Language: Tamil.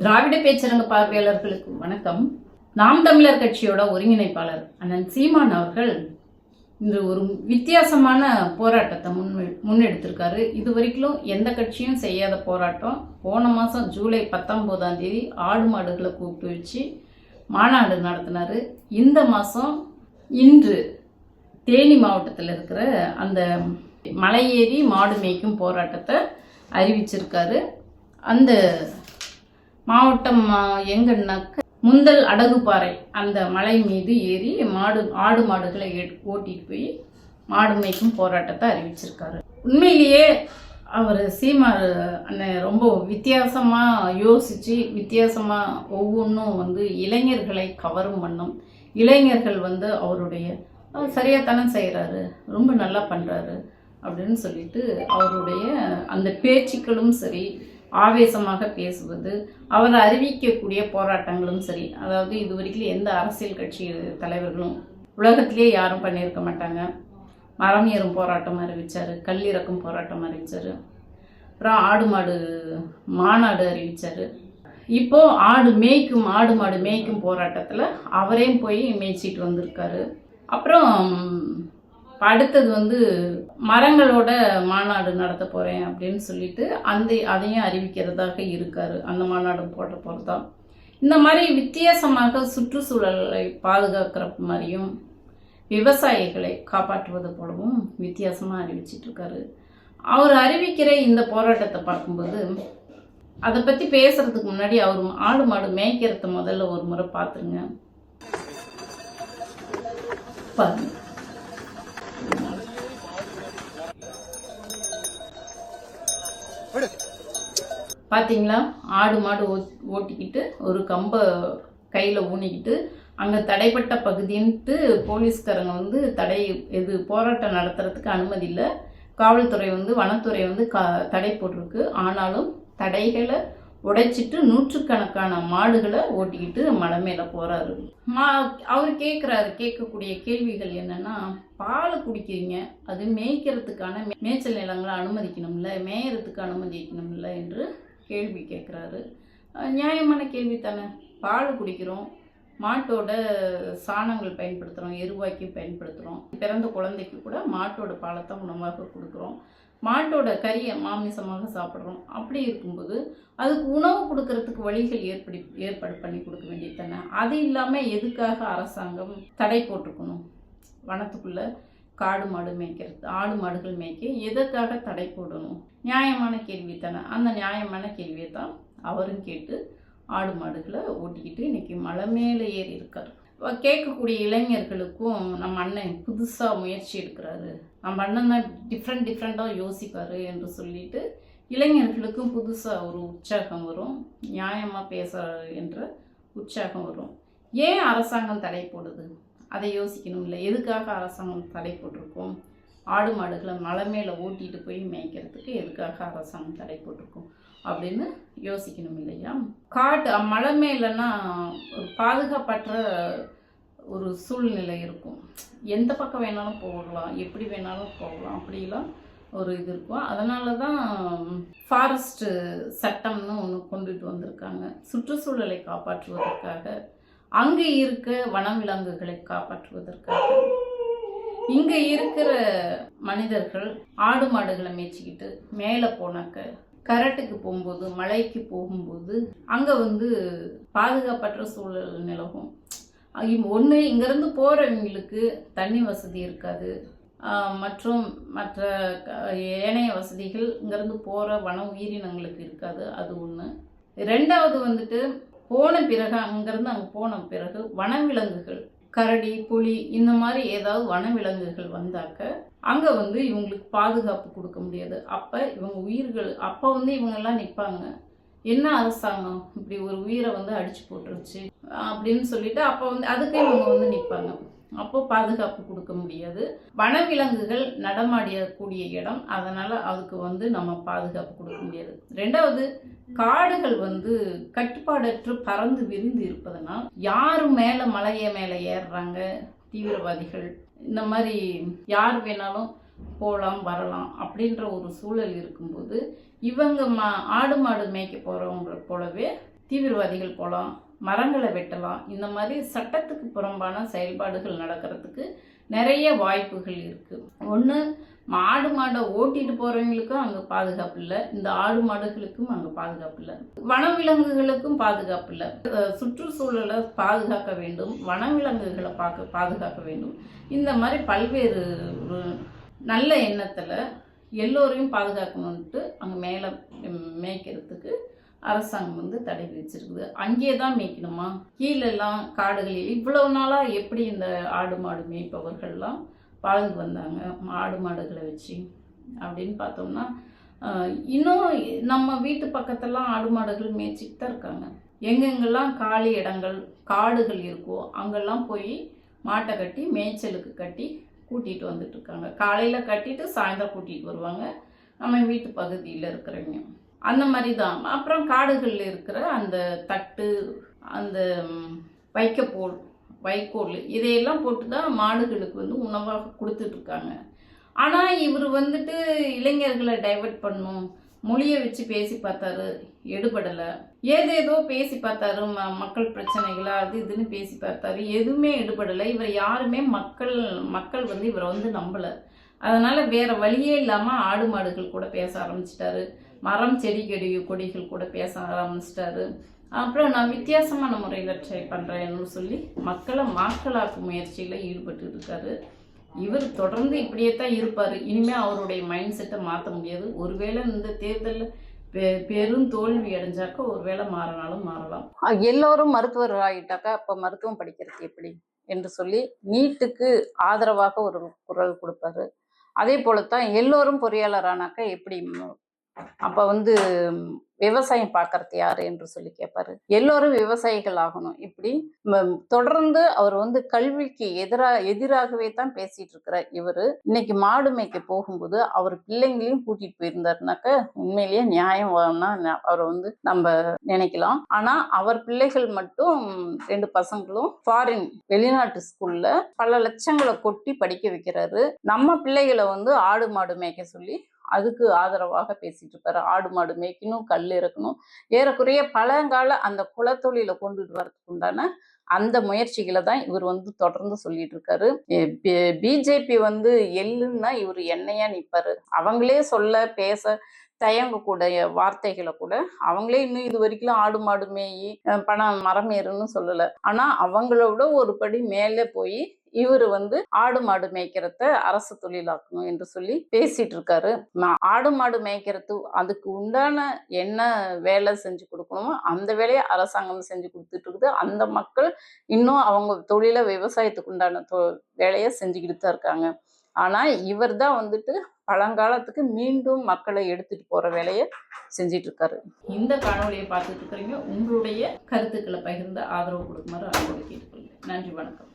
திராவிட பேச்சரங்க பார்வையாளர்களுக்கு வணக்கம். நாம் தமிழர் கட்சியோட ஒருங்கிணைப்பாளர் அண்ணன் சீமான் அவர்கள் இன்று ஒரு வித்தியாசமான போராட்டத்தை முன் முன்னெடுத்திருக்காரு. இது வரைக்கும் எந்த கட்சியும் செய்யாத போராட்டம். போன மாதம் ஜூலை பத்தொம்போதாம் தேதி ஆடு மாடுகளை கூப்பிட்டு வச்சு மாநாடு நடத்தினார். இந்த மாதம் இன்று தேனி மாவட்டத்தில் இருக்கிற அந்த மலையேறி மாடு மேய்க்கும் போராட்டத்தை அறிவிச்சிருக்காரு. அந்த மாவட்டம் எங்கன்னாக்க முந்தல் அடகுப்பாறை அந்த மலை மீது ஏறி மாடு ஆடு மாடுகளை ஓட்டிட்டு போய் மாடு மேய்க்கும் போராட்டத்தை அறிவிச்சிருக்காரு. உண்மையிலேயே அவர் சீமார் அண்ணன் ரொம்ப வித்தியாசமாக யோசித்து வித்தியாசமாக ஒவ்வொன்றும் வந்து இளைஞர்களை கவரும் வண்ணம் இளைஞர்கள் வந்து அவருடைய அவர் சரியாத்தானே செய்கிறாரு ரொம்ப நல்லா பண்ணுறாரு அப்படின்னு சொல்லிட்டு அவருடைய அந்த பேச்சுக்களும் சரி ஆவேசமாக பேசுவது அவர் அறிவிக்கக்கூடிய போராட்டங்களும் சரி அதாவது இது வரைக்கும் எந்த அரசியல் கட்சி தலைவர்களும் உலகத்திலே யாரும் பண்ணியிருக்க மாட்டாங்க. மரம் ஏறும் போராட்டம் அறிவிச்சார் கல்லிறக்கும் போராட்டம் அறிவித்தார் அப்புறம் ஆடு மாடு மாநாடு அறிவிச்சார். இப்போது ஆடு மேய்க்கும் ஆடு மாடு மேய்க்கும் போராட்டத்தில் அவரையும் போய் மேய்ச்சிட்டு வந்திருக்காரு. அப்புறம் அடுத்தது வந்து மரங்களோட மாநாடு நடத்த போகிறேன் அப்படின்னு சொல்லிட்டு அந்த அதையும் அறிவிக்கிறதாக இருக்கார். அந்த மாநாடு போட போகிறதா இந்த மாதிரி வித்தியாசமாக சுற்றுச்சூழலை பாதுகாக்கிற மாதிரியும் விவசாயிகளை காப்பாற்றுவது போலவும் வித்தியாசமாக அறிவிச்சிட்ருக்காரு அவர் அறிவிக்கிற இந்த போராட்டத்தை பார்க்கும்போது அதை பற்றி பேசுகிறதுக்கு முன்னாடி அவர் ஆடு மாடு மேய்க்கிறத முதல்ல ஒரு முறை பார்த்துருங்க. பாருங்க. பார்த்தீங்களா ஆடு மாடு ஓட்டிக்கிட்டு ஒரு கம்பை கையில் ஊனிக்கிட்டு அங்கே தடைப்பட்ட பகுதின்ட்டு போலீஸ்காரங்க வந்து தடை இது போராட்டம் நடத்துறதுக்கு அனுமதி இல்லை. காவல்துறை வந்து வனத்துறை வந்து க தடை போட்டிருக்கு. ஆனாலும் தடைகளை உடைச்சிட்டு நூற்றுக்கணக்கான மாடுகளை ஓட்டிக்கிட்டு மலை மேலே போகிறாரு மா அவர் கேட்குறாரு கேட்கக்கூடிய கேள்விகள் என்னென்னா பால் குடிக்கிறீங்க அது மேய்க்கிறதுக்கான மே- மேய்ச்சல் நிலங்களை அனுமதிக்கணும்ல மேயறதுக்கு அனுமதிக்கணும்ல என்று கேள்வி கேட்குறாரு நியாயமான கேள்வி தானே. பால் குடிக்கிறோம். மாட்டோட சாணங்கள் பயன்படுத்துகிறோம் எருவாக்கி பயன்படுத்துகிறோம் பிறந்த குழந்தைக்கு கூட மாட்டோட பாலத்தை உணவாக கொடுக்குறோம். மாட்டோட கறியை மாமிசமாக சாப்பிட்றோம். அப்படி இருக்கும்போது அதுக்கு உணவு கொடுக்கறதுக்கு வழிகள் ஏற்படி ஏற்பாடு பண்ணி கொடுக்க வேண்டியது தானே. அது இல்லாமல் எதுக்காக அரசாங்கம் தடை போட்டிருக்கணும்? வனத்துக்குள்ளே காடு மாடு மேய்க்கிறது ஆடு மாடுகள் மேய்க்க எதற்காக தடை போடணும்? நியாயமான கேள்வி தானே. அந்த நியாயமான கேள்வியை தான் அவரும் கேட்டு ஆடு மாடுகளை ஓட்டிக்கிட்டு இன்றைக்கி மலை மேலே ஏறி இருக்கார். கேட்கக்கூடிய இளைஞர்களுக்கும் நம்ம அண்ணன் புதுசாக முயற்சி எடுக்கிறாரு. நம்ம அண்ணன் தான் டிஃப்ரெண்ட் டிஃப்ரெண்ட்டாக யோசிப்பார் என்று சொல்லிட்டு இளைஞர்களுக்கும் புதுசாக ஒரு உற்சாகம் வரும். நியாயமாக பேசுகிறாரு என்ற உற்சாகம் வரும். ஏன் அரசாங்கம் தடை போடுது? அதை யோசிக்கணும் இல்லை. எதுக்காக அரசாங்கம் தடை போட்டிருக்கோம்? ஆடு மாடுகளை மலை மேலே ஓட்டிட்டு போய் மேய்க்கிறதுக்கு எதுக்காக அரசாங்கம் தடை போட்டிருக்கோம்? அப்படின்னு யோசிக்கணும் இல்லையா? காட்டு மலை மேலன்னா ஒரு பாதுகாப்பற்ற ஒரு சூழ்நிலை இருக்கும். எந்த பக்கம் வேணாலும் போகலாம் எப்படி வேணாலும் போகலாம் அப்படிலாம் ஒரு இது இருக்கும். அதனால தான் ஃபாரஸ்ட்டு சட்டம்னு ஒன்று கொண்டுட்டு வந்திருக்காங்க. சுற்றுச்சூழலை காப்பாற்றுவதற்காக அங்கே இருக்க வனவிலங்குகளை காப்பாற்றுவதற்காக இங்கே இருக்கிற மனிதர்கள் ஆடு மாடுகளை மேய்ச்சிக்கிட்டு மேலே போனாக்க கரட்டுக்கு போகும்போது மலைக்கு போகும்போது அங்கே வந்து பாதுகாப்பற்ற சூழல் நிலவும். ஒன்று இங்கேருந்து போகிறவங்களுக்கு தண்ணி வசதி இருக்காது. மற்றும் மற்ற ஏனைய வசதிகள் இங்கேருந்து போகிற வன உயிரினங்களுக்கு இருக்காது. அது ஒன்று ரெண்டாவது வந்துட்டு போன பிறகு அங்கேருந்து அங்கே போன பிறகு வனவிலங்குகள் கரடி புலி இந்த மாதிரி ஏதாவது வனவிலங்குகள் வந்தாக்க அங்கே வந்து இவங்களுக்கு பாதுகாப்பு கொடுக்க முடியாது. அப்போ இவங்க உயிர்கள் அப்போ வந்து இவங்கெல்லாம் நிற்பாங்க என்ன அரசாங்கம் இப்படி ஒரு உயிரை வந்து அடிச்சு போட்டுருச்சு அப்படின்னு சொல்லிட்டு அப்போ வந்து அதுக்கு இவங்க வந்து நிற்பாங்க அப்போ பாதுகாப்பு கொடுக்க முடியாது. வனவிலங்குகள் நடமாடியக்கூடிய இடம். அதனால அதுக்கு வந்து நம்ம பாதுகாப்பு கொடுக்க முடியாது. ரெண்டாவது காடுகள் வந்து கட்டுப்பாடற்று பறந்து விரிந்து இருப்பதனால் யார் மேல மலைய மேல ஏறுறாங்க? தீவிரவாதிகள். இந்த மாதிரி யார் வேணாலும் போகலாம் வரலாம் அப்படின்ற ஒரு சூழல் இருக்கும்போது இவங்க மா ஆடு மாடு மேய்க்க போகிறவங்க போலவே தீவிரவாதிகள் போகலாம் மரங்களை வெட்டலாம். இந்த மாதிரி சட்டத்துக்கு புறம்பான செயல்பாடுகள் நடக்கிறதுக்கு நிறைய வாய்ப்புகள் இருக்குது ஒன்று மாடு மாடை ஓட்டிட்டு போகிறவங்களுக்கும் அங்கே பாதுகாப்பு இல்லை. இந்த ஆடு மாடுகளுக்கும் அங்கே பாதுகாப்பு இல்லை. வனவிலங்குகளுக்கும் பாதுகாப்பு இல்லை. சுற்றுச்சூழலை பாதுகாக்க வேண்டும். வனவிலங்குகளை பார்க்க பாதுகாக்க வேண்டும். இந்த மாதிரி பல்வேறு ஒரு நல்ல எண்ணத்தில் எல்லோரையும் பாதுகாக்கணுன்ட்டு அங்கே மேலே மேய்க்கிறதுக்கு அரசாங்கம் வந்து தடை விதிச்சிருக்குது. அங்கேயே தான் மேய்க்கணுமா? கீழெல்லாம் காடுகளில் இவ்வளவு நாளாக எப்படி இந்த ஆடு மாடு மேய்ப்பவர்கள்லாம் வாழ்ந்து வந்தாங்க? ஆடு மாடுகளை வச்சு அப்படின்னு பார்த்தோம்னா இன்னும் நம்ம வீட்டு பக்கத்தெல்லாம் ஆடு மாடுகள் மேய்ச்சிட்டு தான் இருக்காங்க. எங்கெங்கெல்லாம் காலி இடங்கள் காடுகள் இருக்கோ அங்கெல்லாம் போய் மாட்டை கட்டி மேய்ச்சலுக்கு கட்டி கூட்டிகிட்டு வந்துட்டு இருக்காங்க. காலையில் கட்டிட்டு சாயந்தரம் கூட்டிகிட்டு வருவாங்க. நம்ம வீட்டு பகுதியில் இருக்கிறவங்க. அந்த மாதிரி தான் அப்புறம் காடுகளில் இருக்கிற அந்த தட்டு அந்த வைக்கப்போல் வைக்கோல் இதையெல்லாம் போட்டு தான் மாடுகளுக்கு வந்து உணவாக கொடுத்துட்ருக்காங்க. ஆனால் இவர் வந்துட்டு இளைஞர்களை டைவர்ட் பண்ணும். மொழியை வச்சு பேசி பார்த்தாரு எடுபடலை. ஏதேதோ பேசி பார்த்தாரு ம மக்கள் பிரச்சனைகளா அது இதுன்னு பேசி பார்த்தாரு. எதுவுமே எடுபடலை. இவர் யாருமே மக்கள் மக்கள் வந்து இவரை வந்து நம்பலை. அதனால் வேறு வழியே இல்லாமல் ஆடு மாடுகள் கூட பேச ஆரம்பிச்சிட்டாரு. மரம் செடி கொடி கொடிகள் கூட பேச ஆரம்பிச்சிட்டாரு. அப்புறம் நான் வித்தியாசமான முறையில் ட்ரை பண்ணுறேன்னு சொல்லி மக்களை மாக்களாக்கும் முயற்சியில் ஈடுபட்டு இருக்காரு. இவர் தொடர்ந்து இப்படியே தான் இருப்பார். இனிமேல் அவருடைய மைண்ட் செட்டை மாற்ற முடியாது. ஒருவேளை இந்த தேர்தலில் பெ பெரும் தோல்வி அடைஞ்சாக்க ஒருவேளை மாறினாலும் மாறலாம். எல்லோரும் மருத்துவர் ஆகிட்டாக்கா அப்போ மருத்துவம் படிக்கிறது எப்படி? என்று சொல்லி நீட்டுக்கு ஆதரவாக ஒரு குரல் கொடுப்பாரு. அதே போலத்தான் எல்லோரும் பொறியாளர் ஆனாக்கா எப்படி அப்போ வந்து விவசாயம் பார்க்கறது யாரு என்று சொல்லி கேட்பாரு எல்லோரும் விவசாயிகள் ஆகணும். இப்படி தொடர்ந்து அவர் வந்து கல்விக்கு எதிராக எதிராகவே தான் பேசிட்டு இருக்கிறார் இவர். இன்னைக்கு மாடு மேய்க்க போகும்போது அவர் பிள்ளைங்களையும் கூட்டிட்டு போயிருந்தாருனாக்க உண்மையிலேயே நியாயம் வேணும்னா அவரை வந்து நம்ம நினைக்கலாம். ஆனா அவர் பிள்ளைகள் மட்டும் ரெண்டு பசங்களும் ஃபாரின் வெளிநாட்டு ஸ்கூல்ல பல லட்சங்களை கொட்டி படிக்க வைக்கிறாரு. நம்ம பிள்ளைகளை வந்து ஆடு மாடு மேய்க்க சொல்லி அதுக்கு ஆதரவாக பேசிட்டு இருப்பாரு. ஆடு மாடு மேய்க்கணும் கல் இறக்கணும். ஏறக்குறைய பழங்கால அந்த குலத்தொழில கொண்டுட்டு வரதுக்கு உண்டான அந்த முயற்சிகளை தான் இவர் வந்து தொடர்ந்து சொல்லிட்டு இருக்காரு. பிஜேபி வந்து எள்ளுன்னா இவர் என்னையா நிற்பாரு அவங்களே சொல்ல பேச தயங்கக்கூடிய வார்த்தைகளை கூட அவங்களே இன்னும் இது வரைக்கும் ஆடு மாடு மேயி பணம் மரம் ஏறுன்னு சொல்லலை. ஆனால் அவங்களோட ஒரு படி மேலே போய் இவர் வந்து ஆடு மாடு மேய்க்கிறத அரசு தொழிலாக்கணும் என்று சொல்லி பேசிட்டு இருக்காரு ஆடு மாடு மேய்க்கிறது அதுக்கு உண்டான என்ன வேலை செஞ்சு கொடுக்கணுமோ அந்த வேலையை அரசாங்கம் செஞ்சு கொடுத்துட்டு இருக்குது அந்த மக்கள் இன்னும் அவங்க தொழிலை விவசாயத்துக்கு உண்டான தொ வேலையை செஞ்சுக்கிட்டு தான் இருக்காங்க. ஆனால் இவர் தான் வந்துட்டு பழங்காலத்துக்கு மீண்டும் மக்களை எடுத்துட்டு போற வேலையை செஞ்சிட்டு இருக்காரு இந்த காணொலியை பார்த்துட்டு இருக்கிறீங்க. உங்களுடைய கருத்துக்களை பகிர்ந்து ஆதரவு கொடுக்குமாறு அன்போடு கேட்டுக்கொள்கிறேன். நன்றி வணக்கம்.